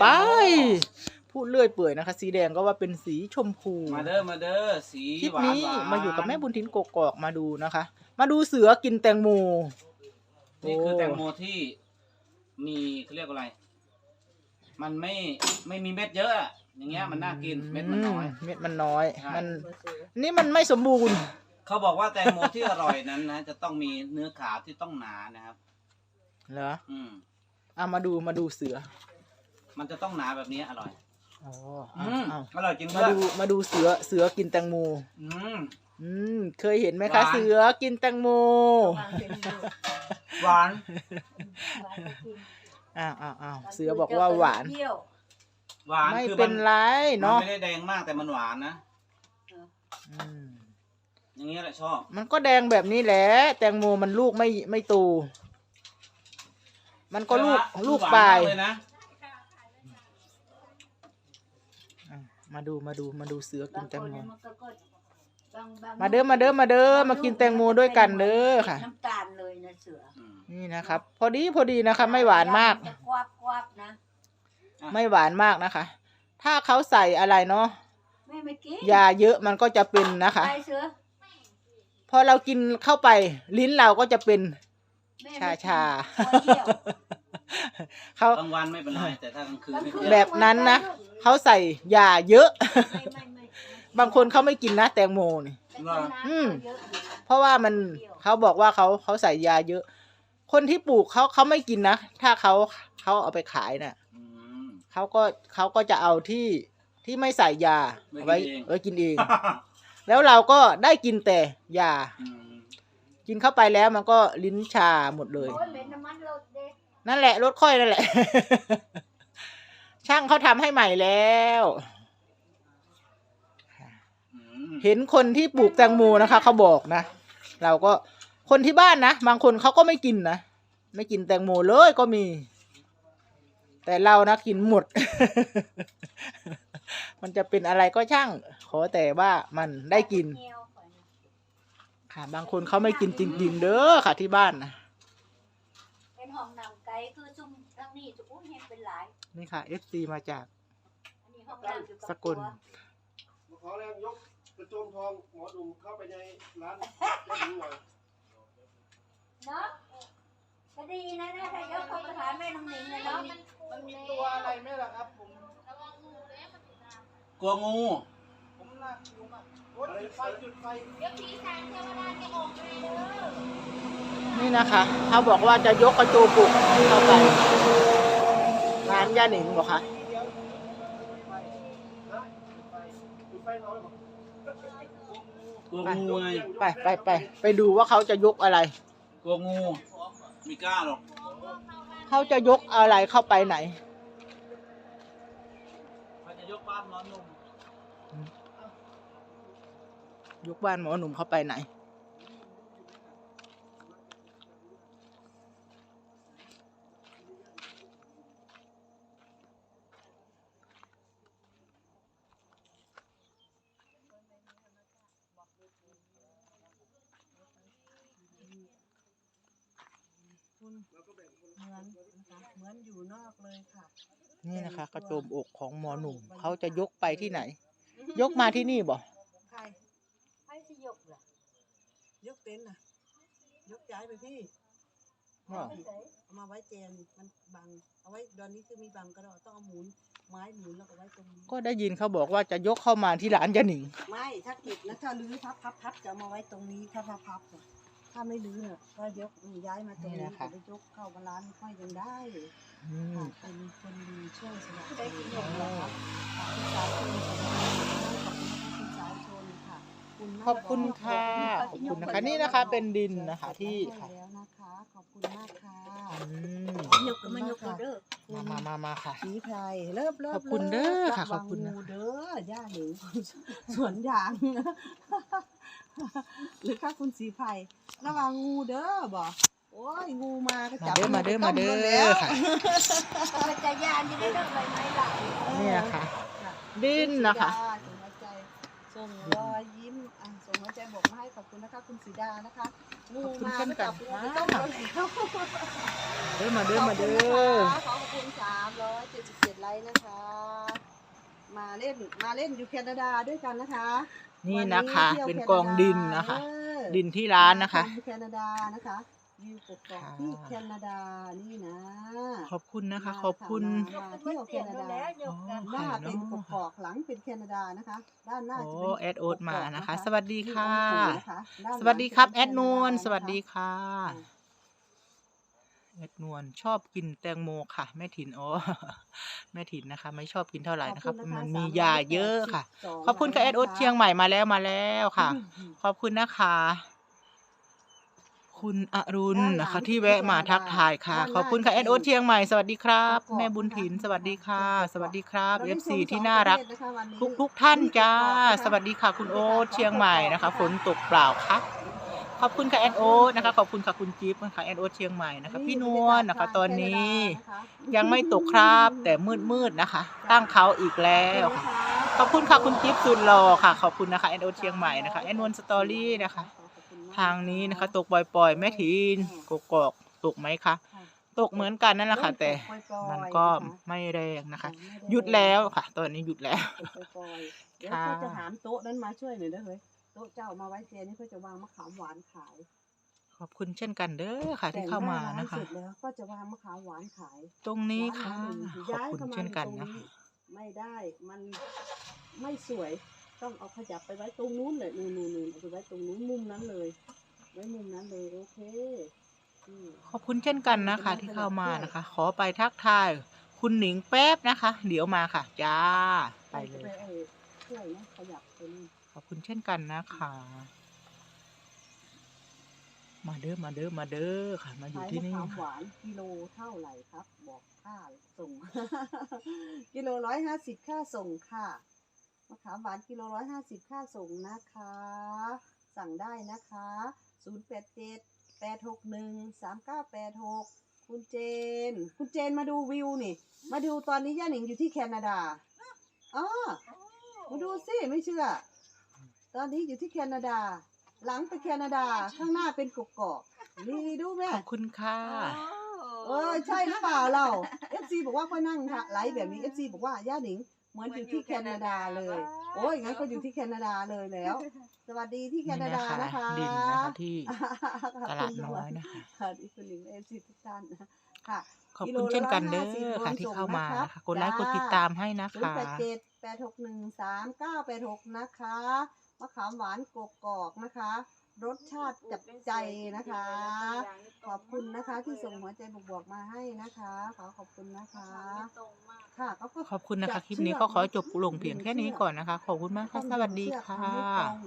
ไป พูดเลื่อยเปื่อยนะคะ สีแดงก็ว่าเป็นสีชมพูมาเด้อมาเด้อสีคลิปหวานนี้หวานมาอยู่กับแม่บุญทินกกอกมาดูนะคะ มาดูเสือกินแตงโมนี่คือโแตงโมที่มีเขาเรียกว่าอะไร มันไม่ไม่มีเม็ดเยอะอะอย่างเงี้ยมันน่ากินเม็ดมันน้อย เม็ดมันน้อย ใช่ มัน นี่มันไม่สมบูรณ์ เขาบอกว่าแตงโมที่อร่อยนั้นนะจะต้องมีเนื้อขาวที่ต้องหนานะครับ เหรอ อืม อะมาดูมาดูเสือ มันจะต้องหนาแบบนี้อร่อย อ๋ออือะมเอาอร่อยจริงมาด้วยดูมาดูเสือเสือกินแตงโมอืม อืมเคยเห็นไหมหคะ วาน เสือกินแตงโมหวานอ้าวอ้าวอ้าวเสือบอกว่าหวานหวานไม่คือเป็มันนไรมันเนาะไม่ได้แดงมากแต่มันหวานนะ อืมอย่างเงี้ยแหละชอบ มันก็แดงแบบนี้แหละแตงโมมันลูกไม่ไม่โตูมันก็ลูกใช่ไหมลูกหวานปลายมกเลยนะอะ มาดูมาดูมาดูเสือกินแตงโมบงมาเด้อมาเด้อมาเด้อมากินแตงโมด้วยกันเด้อค่ะ น้ำตาลเลยนะเสืออืมนี่นะครับ พอดีพอดีนะคะ ไม่หวานมาก จะกวาบกวาบนะไม่หวานมากนะคะ ถ้าเขาใส่อะไรเนาะแม่ไม่กินยาเยอะมันก็จะเป็นนะคะ ไปเสือพอเรากินเข้าไป ลิ้นเราก็จะเป็นแม่ชาไม่กินชา ตัวเดียวเขา กลางวันไม่เป็นไรแต่ถ้ากลางคืนไม่กลางคืเป็นนไร แบบนั้นนะ เขาใส่ยาเยอะ ไม่ไม่ไม่บางคนเขาไม่กินนะแตงโมนี่แต่กินน้ำอืม เยอะอยู่เพราะว่ามันเขาบอกว่าเขาเขาใส่ยาเยอะ คนที่ปลูกเขาเขาไม่กินนะ ถ้าเขาเขาเอาไปขายน่ะ อืม เขาก็เขาก็จะเอาที่ที่ไม่ใส่ยาไว้ไว้กินเองไว้กินเอง แล้วเราก็ได้กินแต่ยา อืมกินเข้าไปแล้วมันก็ลิ้นชาหมดเลย โอ้ยเหม็นน้ำมันรถเด็กนั่นแหละรถค่อยนั่นแหละ ช่างเขาทำให้ใหม่แล้วอืมเห็นคนที่ปลูกแตงโมนะคะเขาบอกนะ เราก็คนที่บ้านนะ บางคนเขาก็ไม่กินนะ ไม่กินแตงโมเลยก็มี แต่เรานะกินหมด มันจะเป็นอะไรก็ช่าง ขอแต่ว่ามันได้กินเงี้ยวก่อนนะค่ะ บางคนเขาไม่กินจริง ๆ เด้อค่ะที่บ้านนะเป็นห้องนำไกลคือจุ่มทั้งนี้จุ่มอุ้ยเห็นเป็ นหลายนี่ค่ะ FC มาจากอันนี้ห้องน้ำอยู่บสกลตัวขอแรงยกกระโจมทองหมอดุมเข้าไปในร้านได้ดูหน่อยเนาะก็ดีนะนะถ้ายกเข้าไปหาแม่น้องหนิงเลยเนาะมันมีตัวอะไรไหมล่ะครับผมกลัวงู ผมน่ากลัวมากโอ๊ยจุดไฟจุดไฟนี่นะคะเขาบอกว่าจะยกกระจูปุกเข้าไป ร้านย่าหนิงเหรอคะดูไฟน้อยบอกกลัวงูไงไปไปไปไปดูว่าเขาจะยกอะไร กลัวงูไม่กล้าหรอก เขาจะยกอะไรเข้าไปไหนเขาจะยกบ้านนอนนุ่มยกบ้านหมอหนุ่มเข้าไปไหน เหมือนนะคะเหมือนอยู่นอกเลยค่ะ นี่นะคะ กระโจมอกของหมอหนุ่มเขาจะยกไปที่ไหน ยกมาที่นี่บ่ใครให้สิยกล่ะยกเต็นท์น่ะ ยกย้ายไปพี่อ้าวเอามาไว้เจนมันบัง เอาไว้ตอนนี้คือมีบังก็ได้ต้องเอาหมุนไม้หมุนแล้วก็ไว้ตรงนี้ก็ได้ยินเขาบอกว่าจะยกเข้ามาที่ร้านยาหนิง ไม่ถ้าเก็บนะถ้าลื้อพับพับพับจะเอามาไว้ตรงนี้ถ้าพับพับน่ะ ถ้าไม่ลื้อเนี่ยก็ยกย้ายมาตรงนี่นี้นะคะจะไปยกเข้ามาร้านค่อยยังได้อืม ค่ะเป็นคนดีช่วยสนับสนุนนะคะคุณสายชนสนับสนุนขอบคุณนะคะคุณสายชนค่ะคุณมากขอบคุณค่ะขอบคุณนะคะนี่นะคะเป็นดินนะคะที่ค่ะแล้วนะคะขอบคุณมากค่ะอืมยกก็มันยกก็เด้อมามามามาค่ะ สีไพรเลิบเลิบขอบคุณเด้อค่ะระวังขอบคุณนะงูเด้อย่าหนิงสวนยาง หรือค่ะคุณสีไพรระวังงูเด้อบอกโอ้ยงูมาก็มาจับเด้อมาเด้อมาเด้ต้แล้วอค่ะมันจะยานจะได้เลิกใบไม้หลายนี่นะคะดินนะคะส่งหัวใจส่งรอยยิ้มอะส่งหัวใจบอกมาให้ขอบคุณนะคะคุณสีดานะคะ งูขอบคุณมาเช่นกันไม่จับงูไม่ต้องโดนเขาเด้อมาเด้อมาเด้อขอบคุณสามร้อยเจ็ดสิบเจ็ดไลค์นะคะ มาเล่นมาเล่นอยู่แคนาดาด้วยกันนะคะนี่นะคะวัที่ยวเป็นแคกองดินนะคะเออดินที่ร้านนะคะมาชมแคนาดานะคะวิวกกอกที่แคนาดานี่นะขอบคุณนะคะ ขอบคุณมามาเที่ยวแคนาดาอ๋อหน้าไข่เป็นเนาะกกอกหลังเป็นแคนาดานะคะ ด้านหน้าโอ้จะเป็นแอดโอ๊ตมานะคะกกอกสวัสดีค่ะนี่องค์ปู่นะคะานหลังสวัสดีครับจะแอเป็นดนวลแคนาดาสวัสดีนะคะ ค่ะแอดนวลชอบกินแตงโมค่ะ แม่ถิ่นอ๋อแม่ถิ่นนะคะ ไม่ชอบกินเท่าไหร่นะครับขอบคุณนะคะมันมีสามร้อยยาเยอะค่ะแปดสิบสองขอบคุณค่ะแอดโอ๊ตนะคะเชียงใหม่มาแล้วมาแล้วค่ะอืมขอบคุณนะคะ คุณอรุณด้านหลังนะคะ ที่แวะมาทักทายค่ะด้านหน้าขอบคุณค่ะแอดโอ๊ตเชียงใหม่สวัสดีครับกกอกแม่บุญถินนะคะสวัสดีค่ะกกอกสวัสดีครับเราได้ FC ชมที่สองน่ารักประเทศนะคะวันนี้ทุกทุกท่านจ้ากกอกนะคะสวัสดีค่ะ คุณโอ๊ตเชียงใหม่นะคะฝนตกเปล่าคะ ขอบคุณค่ะแอดโอ๊ตนะคะขอบคุณค่ะคุณจิ๊บนะคะแอดโอ๊ตเชียงใหม่นะคะพี่นวลนะคะ ตอนนี้ยังไม่ตกครับแต่มืดมืดๆนะคะ ตั้งเขาอีกแล้วค่ะขอบคุณค่ะคุณจิ๊บสุดหล่อค่ะ ขอบคุณนะคะแอดโอ๊ตเชียงใหม่นะคะแอดนวลสตอรี่นะคะ ทางนี้นะคะตกปล่อยๆแม่ทีนกกอกตกไหมคะตกเหมือนกันนั่นแหละค่ะ แต่มันก็ไม่แรงนะคะ หยุดแล้วค่ะ ตอนนี้หยุดแล้วปล่อยๆเดี๋ยวค่ะเขาจะหามโต๊ะนั้นมาช่วยหน่อยเด้อเฮ้ยโต๊ะเจ้ามาไว้เจนี่เพื่อจะวางมะขามหวานขายขอบคุณเช่นกันเด้อค่ะที่เข้ามาแต่งหนะคะร้เสร็จแล้วก็จะวางมะขามหวานขายตรงนี้ค่ะร้านหนึ่งขอบคุณเช่นกันนะคะไม่ได้มันไม่สวยต้องเอาขยับไปไว้ตรงนู้นเลยนู่นนู่นนู่นเอาไปไว้ตรงนู้นมุมนั้นเลย ไว้มุมนั้นเลยโอเคอืม ขอบคุณเช่นกันนะคะ ที่เข้ามานะคะ ขอไปทักทาย คุณหนิงแป๊บนะคะ เดี๋ยวมาค่ะ จ้าไปเลยจะออช่วยนะขยับไปนี่ข อบคุณเช่นกันนะคะ มาเด้อมาเด้อมาเด้อค่ะ มาอยู่ขายที่มะนี่ขามหค่ะวานกิโลเท่าไหร่ครับ บอกค่าส่ง กิโลร้อยห้าสิบค่าส่งค่ะมะขามหวานกิโลร้อยห้าสิบค่าส่งนะคะ สั่งได้นะคะศูนย์แปดเจ็ดแปดหกหนึ่งสามเก้าแปดหกคุณเจน คุณเจนมาดูวิวนี่ มาดูตอนนี้ย่าหนิงอยู่ที่แคนาดาอ๋อมาดูสิไม่เชื่อ ตอนนี้อยู่ที่แคนาดา หลังไปแคนาดา ข้างหน้าเป็นกกอกนี่ดูแม่ ขอบคุณค่ะ เออใช่หรือเปล่าเรา FC บอกว่าก็นั่งค่ะไลฟ์แบบนี้ FC บอกว่าย่าหนิงเหมือนอยู่ที่แคนาดาเลย โอ้ยงั้นก็อยู่ที่แคนาดาเลยแล้ว สวัสดีที่แคนี่นานะดาคะนะคะดินนะคะที่ขอบตคุณลาดน้อยนะคะค่ะที่คุณหนิงเอฟซีทุกท่านนะค่ะขอบคุณเช่นกันเด้อค่ะที่เข้ามานะคะกดไลค์กดติดตามให้นะศูนย์คะแปดเจ็ดแปดหกหนึ่งสามเก้าแปดหกนะคะ มะขามหวานกกอกนะคะ รสชาติจับใจนะคะ ขอบคุณนะคะที่ส่งหัวใจบวกๆมาให้นะคะ ขอขอบคุณนะคะ ค่ะก็ขอบคุณนะคะคลิปนี้ก็ขอจบลงเพียงแค่นี้ก่อนนะคะ ขอบคุณมากค่ะสวัสดีค่ะ